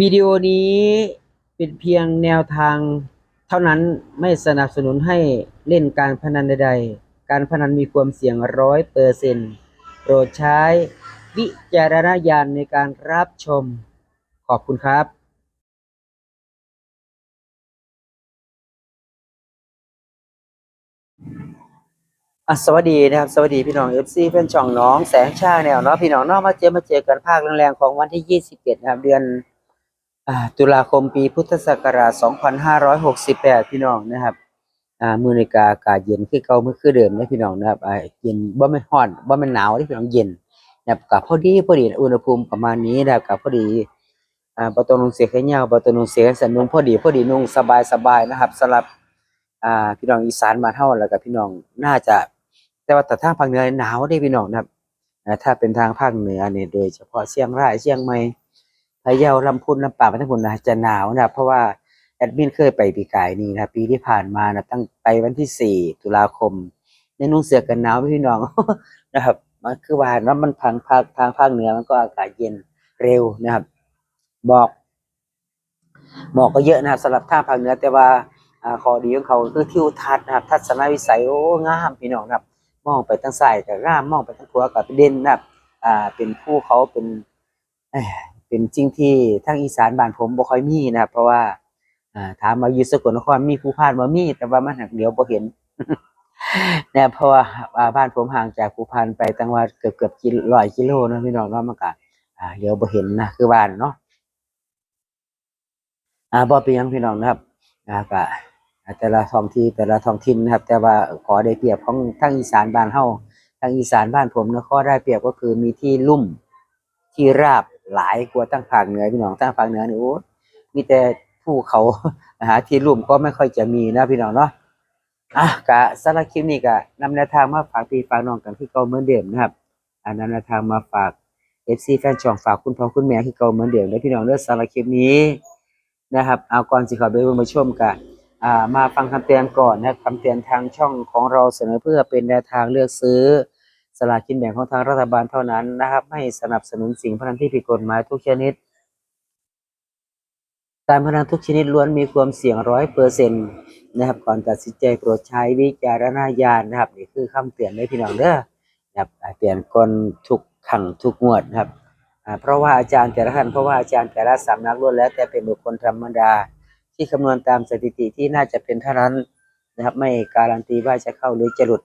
วิดีโอนี้เป็นเพียงแนวทางเท่านั้นไม่สนับสนุนให้เล่นการพนันใดๆ การพนันมีความเสี่ยงร้อยเปอร์เซ็นต์โปรดใช้วิจารณญาณในการรับชม ขอบคุณครับอะสวัสดีนะครับ สวัสดีพี่น้องเอฟซีเพื่อนช่องน้องแสงชาแนวเนาะพี่น้องเนาะมาเจอมาเจอกันภาคแรงๆของวันที่21นะครับเดือน ตุลาคมปีพุทธศักราช 2568 พี่น้องนะครับ อ่ามื้อนี้ก็อากาศเย็นคือเก่าเมื้อคือเดิมนะพี่น้องนะครับอ่าเย็นบ่แม่นร้อนบ่แม่หนาวที่พี่น้องเย็นนะครับก็พอดีพอดีอุณหภูมิประมาณนี้นะครับก็พอดีอ่าบ่ต้องนุ่งเสื้อแขนยาวบ่ต้องนุ่งเสื้อแขนสั้นนุ่งพอดีพอดีนุ่งสบายๆนะครับสำหรับอ่าพี่น้องอีสานบ้านเฮาแล้วก็พี่น้องน่าจะ แต่ว่าแต่ทางภาคเหนือหนาวเด้พี่น้องนะครับอ่าถ้าเป็นทางภาคเหนือเนี่ยโดยเฉพาะเชียงรายเชียงใหม่ พะเยาลำพูนลำปางไปทั้งหมดนะจะหนาวนะครับเพราะว่าแอดมินเคยไปปีกายนี้นะปีที่ผ่านมานะตั้งไปวันที่4ตุลาคมในนุ่งเสื้อกันหนาวพี่น้องนะครับ มันคือว่าแล้วมันทางภาคทางภาคเหนือมันก็อากาศเย็นเร็วนะครับ บอกหมอกก็เยอะนะครับสำหรับท่าภาคเหนือแต่ว่าอข้อดีของเขาคือทิวทัศน์นะครับ ทัศนวิสัยโอ้งามพี่น้องนะครับ มองไปทางซ้ายก็งามมองไปทางขวาก็เป็นเด่นนะครับ อ่าเป็นภูเขาเป็น เป็นสิ่งที่ทางอีสานบ้านผมบ่ค่อยมีนะครับ เพราะว่าถามว่าอยู่สกลนครมีภูพานบ่มี แต่ว่ามันหักเดียวบ่เห็นเนะเพราะว่าบ้านผมห่างจากภูพานไปตั้งว่าเกือบเกือบกิโลร้อยกิโลนะพี่น้องเนาะมันก็เดี๋ยวบ่เห็นนะคือบ้านเนาะอ่าบ่เป็นยังพี่น้องนะครับอ่าก็แต่ละท้องที่แต่ละท้องถิ่นนะครับ แต่ว่าขอได้เปรียบของทางอีสานบ้านเฮาทางอีสานบ้านผมนะข้อได้เปรียบก็คือมีที่ลุ่มที่ราบ หลายกว่าทางภาคเหนือพี่น้องทางภาคเหนือนี่โอ้มีแต่ภูเขาหาที่ลุ่มก็ไม่ค่อยจะมีนะพี่น้องเนาะอะกะสำหรับคลิปนี้ก็นำแนวทางมาฝากพี่ฝากน้องกันที่เก่าเหมือนเดิมนะครับอ่านำแนวทางมาฝาก FC แฟนช่องฝากคุณพ่อคุณแม่ที่เก่าเหมือนเดิมและพี่น้องเด้อสำหรับคลิปนี้นะครับเอาก่อนสิเขอไปเบิ่งมาชมกันอ่ามาฟังคำเตือนก่อนนะครับคำเตือนทางช่องของเราเสนอเพื่อเป็นแนวทางเลือกซื้อ สลากกินแบ่งของทางรัฐบาลเท่านั้นนะครับไม่สนับสนุนสิ่งพนันที่ผิดกฎหมายทุกชนิด การพนันทุกชนิดล้วนมีความเสี่ยงร้อยเปอร์เซ็นต์นะครับก่อนตัดสินใจโปรดใช้วิจารณญาณนะครับนี่คือคำเตือนให้พี่น้องเด้อนะครับอ่าเตือนก่อนทุกขังทุกงวดนะครับเพราะว่าอาจารย์แต่ละท่านเพราะว่าอาจารย์แต่ละสำนักล้วนแล้ว แต่เป็นบุคคลธรรมดา ที่คำนวณตามสถิติที่น่าจะเป็นเท่านั้นนะครับ ไม่การันตีว่าจะเข้าหรือจะหลุด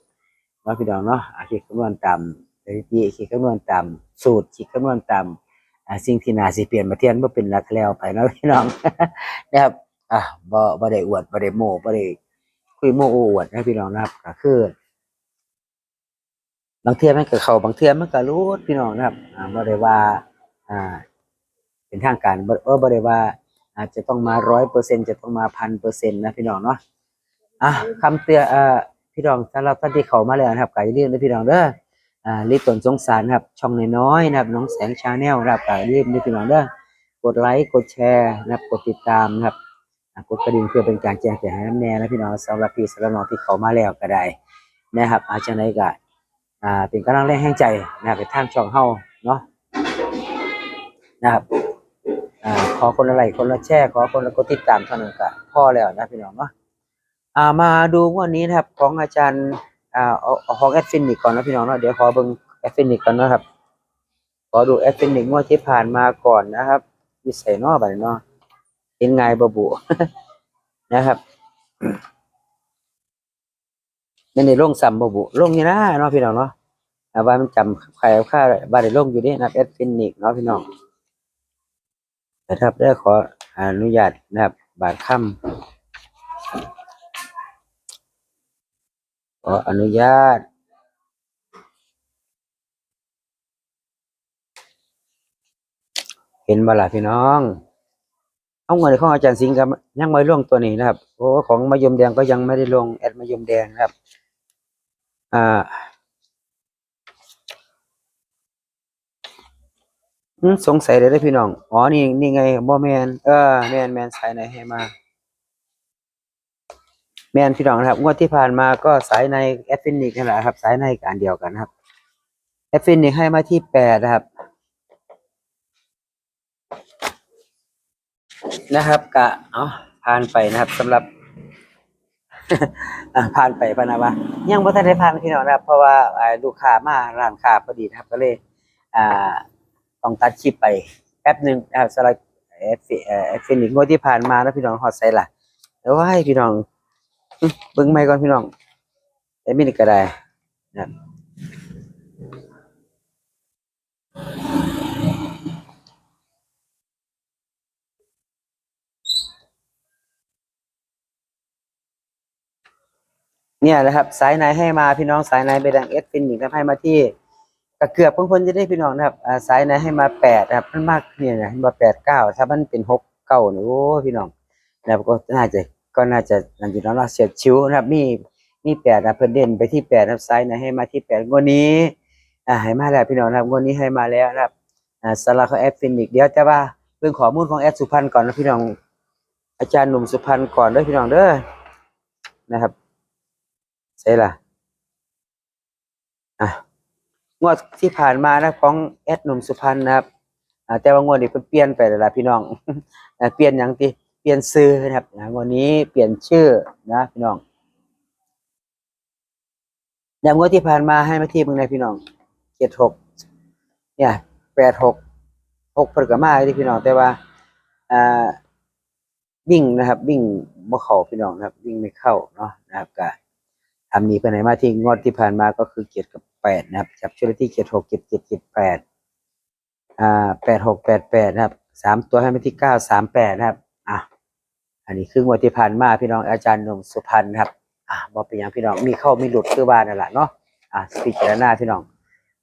เนาพี่น้องเนาะอาคิดคำนวณตามสถิติคิดคำนวณตามสูตรคิดคำนวณตามอ่าสิ่งที่นาสิเปลี่ยนมาเทียนบ่เป็นหลักแล้วไปเนาะพี่น้องนะครับอะบ่บ่ได้อวดบ่ได้โม้บ่ได้คุยโม้โอ้อวดนะพี่น้องนะครับก็คือบางเทื่อมันก็เข้าบางเทื่อมันก็รูดพี่น้องนะครับอ่าบ่ได้ว่าอ่า เป็นทางการบ่เออบ่ได้ว่า อาจจะต้องมาร้อยเปอร์เซ็นจะต้องมาพันเปอร์เซ็นต์นะพี่น้องเนาะอะคำเตือนอ่อ พี่น้องสำหรับท่านที่เข้ามาแล้วนะครับก็อย่าลืมนะพี่น้องเด้ออ่ารีบตนสงสารนะครับช่องน้อยๆนะครับน้องแสงชาแนลนะครับก็อย่าลืมนะพี่น้องเด้อกดไลค์กดแชร์นะครับกดติดตามนะครับกดกระดิ่งเพื่อเป็นการแจ้งเตือนให้น้ำแน่นะพี่น้องสำหรับพี่สำหรับน้องที่เข้ามาแล้วก็ได้นะครับอาจจะไหนก็อ่าเป็นกำลังแรงแห่งใจนะครับเป็นทางช่องเฮาเนาะนะครับอขอคนละไลค์คนละแชร์ขอคนละกดติดตามเท่านั้นก็พอแล้วนะพี่น้องเนาะ มาดูวันนี้นะครับของอาจารย์อ่าเอาเอาของแอดฟินิกก่อนนะพี่น้องเนาะเดี๋ยวขอเบิ่งแอดฟินิกก่อนนะครับ ขอดูแอดฟินิกงวดที่ผ่านมาก่อนนะครับวิสัยนอบัดนี้เนาะเห็นไงบบุนะครับไม่ได้ลงซ้ำบบุลงอยู่นะเนาะพี่น้องเนาะว่ามันจำใครค่าบาได้ลงอยู่นี่นะแอดฟินิกเนาะพี่น้องนะครับได้ขออนุญาตนะครับ บาทค่ำ ออนุญาต เห็นบ่ล่ะพี่น้อง เอาเงินของอาจารย์สิงห์กับยังไม่ลงตัวนี้นะครับโอ้ของมะยมแดงก็ยังไม่ได้ลงแอดมะยมแดงนะครับ อ่าสงสัยเลยได้พี่น้อง อ๋อ นี่ นี่ไงบ่แมน เออ แมนแมนสายไหนให้มา แมนพี่น้องนะครับ งวดที่ผ่านมาก็สายในแอฟฟินิกนี่แหละครับ สายในการเดียวกันนะครับแอฟฟินิกให้มาที่แปดนะครับ นะครับกะเอาผ่านไปนะครับสำหรับผ่านไปพะนะว่ายังบ่ทันได้ผ่านพี่น้องนะครับ เพราะว่าอ่าลูกค้ามาร้านค้าพอดีนะครับ ก็เลยอ่าต้องตัดคลิปไปแป๊บหนึ่งนะครับสำหรับเอฟฟินิกงวดที่ผ่านมานะพี่น้องฮอดไซล่ะแล้วว่าให้พี่น้อง เบิ่งใหม่ก่อนพี่น้องแต่มินก็ได้นะครับเนี่ยนะครับสายไหนให้มาพี่น้องสายไหนไปดังเอสฟินิกนะครับให้มาที่กระเกือบเพิ่งพ้นจะได้พี่น้องนะครับสายไหนให้มาแปดนะครับมันมากเนี่ยนะมาแปดเก้าถ้ามันเป็นหกเก้าเนี่ยโอ้พี่น้องนะครับก็น่าจะ ก็น่าจะนั่นอยู่แล้วเนาะเสียดชิวนะครับ มีมีแปดนะเพิ่นเด่นไปที่แปดนะครับสายไหนให้มาที่แปดงวดนี้อ่าให้มาแล้วพี่น้องนะครับงวดนี้ให้มาแล้วนะครับอ่าสำหรับของแอดฟินิกเดี๋ยวแต่ว่าเรื่องข้อมูลของแอดสุพรรณก่อนนะพี่น้อง อาจารย์หนุ่มสุพรรณก่อนด้อพี่น้องเด้อนะครับใช่ล่ะอะงวดที่ผ่านมานะของแอดหนุ่มสุพรรณนะครับอ่าแต่ว่างวดนี้เพิ่นเปลี่ยนไปแล้วล่ะพี่น้องอ่าเปลี่ยนหยังติเปลี่ยนชื่อนะครับอ่างวดนี้เปลี่ยนชื่อนะพี่น้องแล้วงวดที่ผ่านมาให้มาที่เบิ่งในพี่น้องเจ็ดหกเนี่ยแปดหกหกเพิ่นก็มาที่พี่น้องแต่ว่าอ่าวิ่งนะครับ วิ่งบ่เข้าพี่น้องนะครับ วิ่งไม่เข้าเนาะนะครับก็ทำนี้ไปไหนมาที่งวดที่ผ่านมาก็คือเจ็ดกับแปดนะครับจับชุดที่เจ็ดหกเจ็ดเจ็ดเจ็ดแปดอ่าแปดหกแปดแปดนะครับสามตัวให้มาที่เก้าสามแปดนะครับ อันนี้คืองวดที่ผ่านมาพี่น้องอาจารย์หนุ่มสุพรรณครับ อะบอกเป็นอย่างพี่น้องมีเข้ามีหลุดคือบ้านนั่นแหละเนาะอะพิจารณาพี่น้อง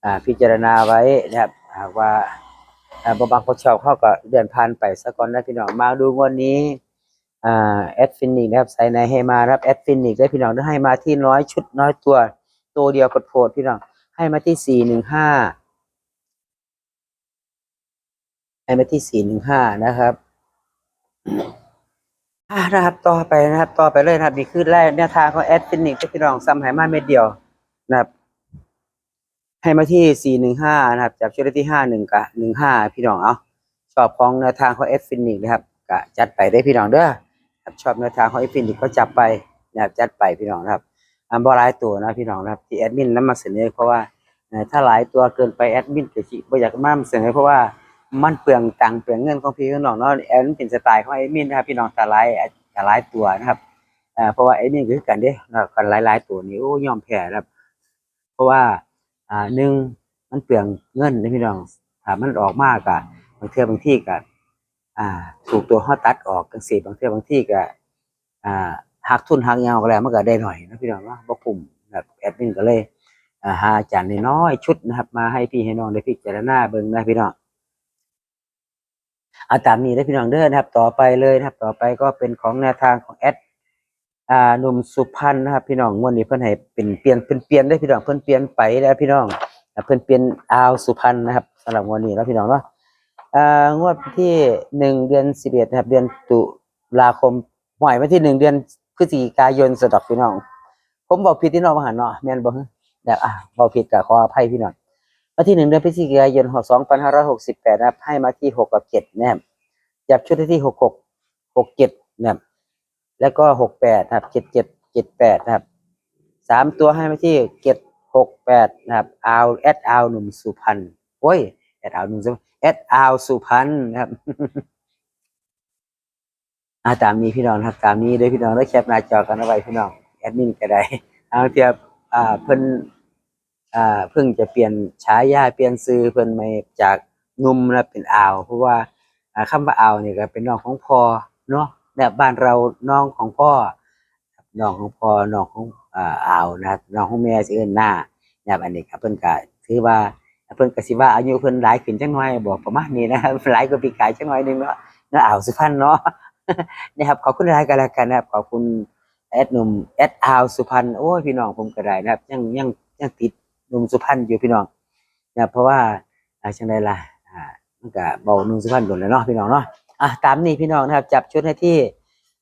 อ่า พิจารณาไว้นะครับหากว่าอ่าบางคนชอบเข้าก็เดือนผ่านไปสักก่อนนะพี่น้องมาดูงวดนี้อ่าแอดฟินิกนะครับใส่ในให้มาครับแอดฟินิกได้พี่น้องได้ให้มาที่น้อยชุดน้อยตัวตัวเดียวโพดพี่น้องให้มาที่สี่หนึ่งห้าให้มาที่สี่หนึ่งห้านะครับ อ่านะครับต่อไปนะครับ ต่อไปเลยนะครับนี่คือแรกแนวทางของแอดฟินิกได้พี่น้องซ้ำให้มาเม็ดเดียวนะครับ ให้มาที่สี่หนึ่งห้านะครับจับชุดที่ห้าหนึ่งกับหนึ่งห้าพี่น้องเอาชอบของแนวทางของแอดฟินิกนะครับก็จัดไปได้พี่น้องเด้อชอบแนวทางของไอ้ฟินที่เขาจับไปนะครับจัดไปพี่น้องนะครับอันบ่หลายตัวนะพี่น้องนะครับ ที่แอดมินนำมาเสนอเพราะว่าถ้าหลายตัวเกินไปแอดมินก็สิบ่อยากมานเสนอเพราะว่า มันเปลืองตังเปลืองเงินของพี่ของน้องเนาะแอนเป็นสไตล์ของแอดมินนะครับพี่น้องแต่หลายแต่หลายตัวนะครับเอ่อเพราะว่าแอดมินคือกันเด้กันหลายๆตัวนี่โอ้ยอมแพ้ครับ เพราะว่าอ่าหนึ่งมันเปลืองเงินนะพี่น้องถ้ามันออกมากอะบางเทื่อบางที่ก็อ่า ถูกตัวเขาตัดออกจังซี่บางเทื่อบางที่ก็อ่าหักทุนหักยาวก็แล้วมันก็ได้หน่อยนะพี่น้องเนาะบ่คุ้มแบบแอดมินก็เลยอ่าหาอาจารย์น้อยชุดนะครับ มาให้พี่ให้น้องได้พิจารณาเบิ่งนะพี่น้อง เอาตามนี้ได้พี่น้องเด้อนะครับ ต่อไปเลยนะครับ ต่อไปก็เป็นของแนวทางของแอดอ่าหนุ่มสุพรรณนะครับ พี่น้องงวดนี้เพิ่อนให้เป็นเปลี่ยนเพิ่นเปลี่ยนได้พี่น้องเพิ่อนเปลี่ยนไปแล้วพี่น้องเพิ่อนเปลี่ยนอาวสุพรรณนะครับสำหรับงวดนี้แล้วพี่น้องเนาะอ่างวดที่หนึ่งเดือนสิบเอ็ดนะครับ เดือนตุลาคมหวยวันที่หนึ่งเดือนพฤศจิกายนสะดอกพี่น้อง ผมบอกผิดที่น้องมาหันเนาะแม่นบ่ฮะแบบอะบอกผิดก็ขออภัยพี่น้อง วันที่หนึ่งเดือนพฤศจิกายนสองพันห้าร้อยหกสิบแปดนะครับ ให้มาที่หกกับเจ็ดนะครับจับชุดที่หกหกหกเจ็ดนะครับแล้วก็หกแปดนะครับเจ็ดเจ็ดเจ็ดแปดนะครับสามตัวให้มาที่เจ็ดหกแปดนะครับเอาแอดเอาหนุ่มสุพรรณโอ้ยแอดเอาหนุ่มสุพรรณแอดเอาสุพรรณนะครับอาตามนี้พี่น้องครับตามนี้ด้วยพี่น้องได้วแคปหน้าจอกันเอาไว้พี่น้องแอดมินก็ได้เอาเทียบอ่าเพิ่น อ่าเพิ่งจะเปลี่ยนฉายาเปลี่ยนซื้อเพิ่นมาจากนุ่มนะเป็นอ่าวเพราะว่าอ่าคำว่าอ่าวเนี่ยก็เป็นน้องของพ่อเนาะแบบบ้านเราน้องของพ่อน้องของพ่อน้องของอ่าอาวนะครับน้องของแม่สิเอิ้นหน้านะครับอันนี้ครับเพิ่นก็ถือว่าเพิ่นก็สิว่าอายุเพิ่นหลายขึ้นจังหน่อยบอกประมาณนี้นะครับหลายกว่าปีกายจังหน่อยหนึงเนาะเนาะอ่าวสุพรรณเนาะนะครับขอบคุณหลายกันแล้วกันนะครับขอบคุณแอดหนุ่มแอดอ่าวสุพรรณโอ้ยพี่น้องผมก็ได้นะครับยังยังยังติด นุ่มสุพรรณอยู่พี่น้องนะครับเพราะว่าอ่าจังไดล่ะอ่ามันก็เบานุ่มสุพรรณโดนแล้วเนาะพี่น้องเนาะอะตามนี้พี่น้องนะครับ จับชุดให้ที่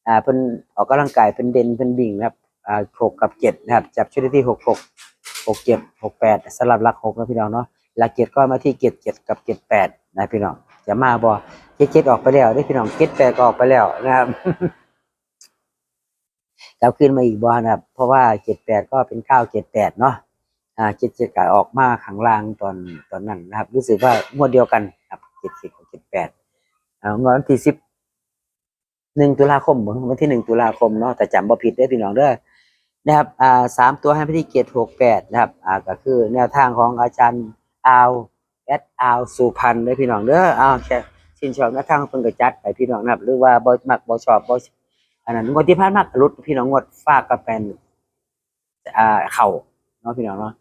อ่าเพิ่นออกกำลังกายเพิ่นเด่นเพิ่นบิ่งนะครับอ่าหกกับเจ็ดนะครับ จับชุดให้ที่หกหกหกเจ็ดหกแปดสลับหลักหกนะพี่น้องเนาะหลักเกียรติก็มาที่เกียรติเจ็ดกับเกียรติแปดนะพี่น้องจะมาบ่เจ็ดเจ็ดออกไปแล้วได้พี่น้องเจ็ดแปดก็ออกไปแล้วนะครับกลับขึ้นมาอีกบ่นะครับ เพราะว่าเจ็ดแปดก็เป็นเก้าเจ็ดแปดเนาะ อ่าเจ็ดเจ็ดก็ออกมาข้างล่างตอนตอนนั้นนะครับ รู้สึกว่างวดเดียวกันครับเจ็ดสิบกับเจ็ดแปดอ่างวดวันที่สิบหนึ่งตุลาคมบ่วันที่หนึ่งตุลาคมเนาะแต่จำบ่ผิดได้พี่น้องเด้อนะครับอ่าสามตัวให้ไปที่เกียรติหกแปดนะครับอ่าก็คือแนวทางของอาจารย์อาวแอดอาวสุพันธ์ได้พี่น้องเด้ออ้าวแค่ชื่นชอบแนวทางเพิ่นก็จัดไปพี่น้องนะครับ หรือว่าบ่มักบ่ชอบบ่อันนั้นงวดที่ผ่านมากรุดพี่น้องงวดฝากกับแฟนอ่าเข่าเนาะพี่น้องเนาะ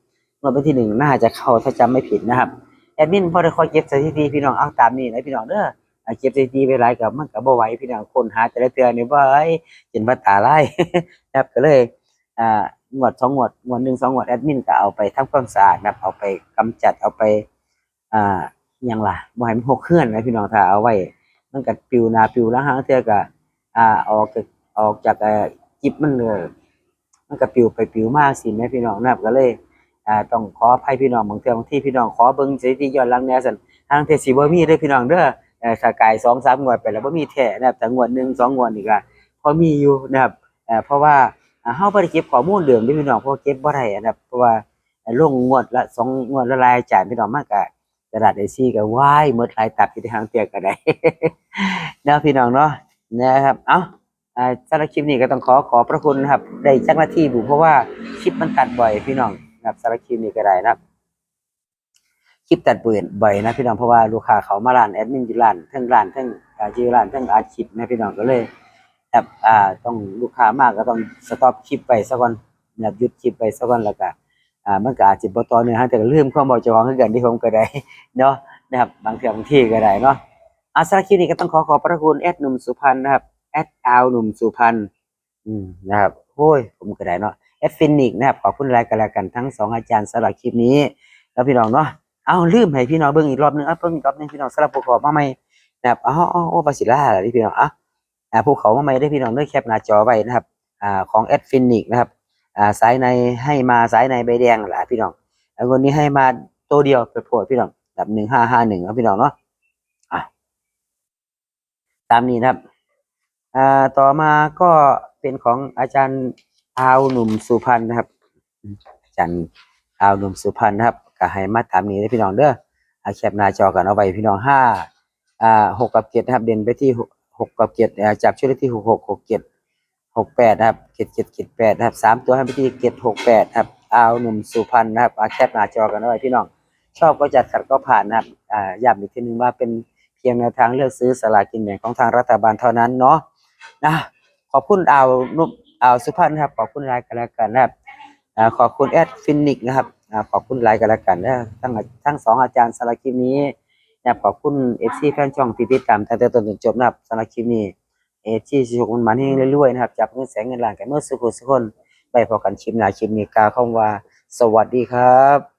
งวดวันที่หนึ่งน่าจะเข้าถ้าจำไม่ผิดนะครับแอดมินพอได้คอยเก็บสถิติพี่น้องเอาตามนี้นะพี่น้องเด้อเก็บสถิติไปหลายกับมันก็บ่ไหวพี่น้องคนหาแต่ละเตือนนี่บ่ไอ้จนว่าตาลายนะครับก็เลยอ่างวดสองงวดงวดหนึ่งสองงวดแอดมินก็เอาไปทำความสะอาดนะครับเอาไปกำจัดเอาไปอ่ายังล่ะบ่ให้มันหกเคลื่อนนะพี่น้องถ้าเอาไว้มันก็ปิวนาปิวแล้วหางเทื่อก็อ่าออกออกจากจิบมันเลยมันก็ปลิวไปปิวมากสิแม่พี่น้องนะครับก็เลย อ่าต้องขออภัยพี่น้องบางเทื่อบางที่พี่น้องขอเบิ่งสถิติย้อนหลังแหน่ซั่นทางเทศสิบ่มีเด้อพี่น้องเด้อเอ่อถ้ากาย2 3งวดไปแล้วบ่มีแท้นะครับแต่งวด1 2งสองงวดนี่ก็พอมีอยู่นะครับเอ่อเพราะว่าอ่าเฮาบ่ได้เก็บข้อมูลเดิมเด้อพี่น้องเพราะเก็บบ่ได้นะครับเพราะว่าลงงวดละสองงวดละรายจ่ายพี่น้องมากก็กระดาษ A4 ก็วายหมดหลายตับที่ทางเตียก็ได้นะพี่น้องเนาะนะครับเอ้าอ่าสำหรับคลิปนี้ก็ต้องขอขอพระคุณนะครับ ได้จักหน้าที่บุเพราะว่าคลิปมันตัดบ่อยพี่น้อง นะครับสำหรับคลิปนี้ก็ได้นะครับคลิปตัดบ่อยบ่อยนะพี่น้องเพราะว่าลูกค้าเขามาร้านแอดมินที่ร้านทั้งร้านทั้งอาชื่อร้านทั้งอาชีพนะพี่น้องก็เลยแบบอ่าต้องลูกค้ามากก็ต้องสต็อปคลิปไปสักวันนะครับหยุดคลิปไปสักวันแล้วก็อ่ามันก็อาจจะบ่ต่อเนื่องฮะแต่ก็ลืมความบอกเจ้าของคือกันที่ผมก็ได้เนาะนะครับบางเทื่อบางที่ก็ได้เนาะอาสำหรับคลิปนี้ก็ต้องขอขอบพระคุณแอดหนุ่มสุพรรณนะครับแอดอาวหนุ่มสุพรรณอืมนะครับโอ้ยผมก็ได้เนาะ แอดฟินิกนะครับขอบคุณรายกันแล้วกันทั้งสองอาจารย์สำหรับคลิปนี้ แล้วพี่น้องเนาะเอาลืมให้พี่น้องเบิ่งอีกรอบหนึงเอาเบิ่งอีกรอบหนึงพี่น้องสลับประกอบมาใหม่นะครับอ๋อโอ้บาสิล่าอะไรพี่น้องอะอ่าภูเขามาใหม่ได้พี่น้องด้อแคปหน้าจอไว้นะครับอ่าของแอดฟินิกนะครับอ่าสายในให้มาสายในใบแดงแหละพี่น้องแล้ววันนี้ให้มาตัวเดียวไปโผล่พี่น้องแบบหนึ่งห้าห้าหนึ่งครับพี่น้องเนาะอะตามนี้นะครับอ่าต่อมาก็เป็นของอาจารย์ อาวหนุ่มสุพรรณนะครับจารย์อาวหนุ่มสุพรรณนะครับก็ให้มาตามนี้เลยพี่น้องเด้ออาแคปหน้าจอกันเอาไว้พี่น้องห้าอ่าหกกับเจ็ดนะครับ เด่นไปที่หกกับเจ็ดอ่าจับชุดได้ที่หกหกหกเจ็ดหกแปดนะครับเจ็ดเจ็ดเจ็ดแปดนะครับสามตัวให้ไปที่เจ็ดหกแปดครับอาวหนุ่มสุพรรณนะครับอาแคปหน้าจอกันเอาไว้พี่น้อง ชอบก็จัดขัดก็ผ่านนะครับอ่าย้ำอีกทีหนึ่งว่าเป็นเพียงแนวทางเลือกซื้อสลากกินแบ่งของทางรัฐบาลเท่านั้นเนาะนะขอบคุณอาวนุ อ่าวสุพรรณนะครับขอบคุณรายกันแล้วกันนะครับอ่าขอบคุณแอดฟินิกนะครับอ่าขอบคุณรายกันแล้วกันนะทั้งทั้งสองอาจารย์สารคลิปนี้นะครับขอบคุณเอฟซีแฟนช่องที่ติดตามตั้งแต่ต้นจนจบนะครับสารคลิปนี้เอฟซีสิบหกมันมันให้เรื่อยๆนะครับจับเงินแสงเงินล้านกันเมื่อสุขสุขคนไปพอกันคลิปหน้าคลิปนี้กาวคำว่า สวัสดีครับ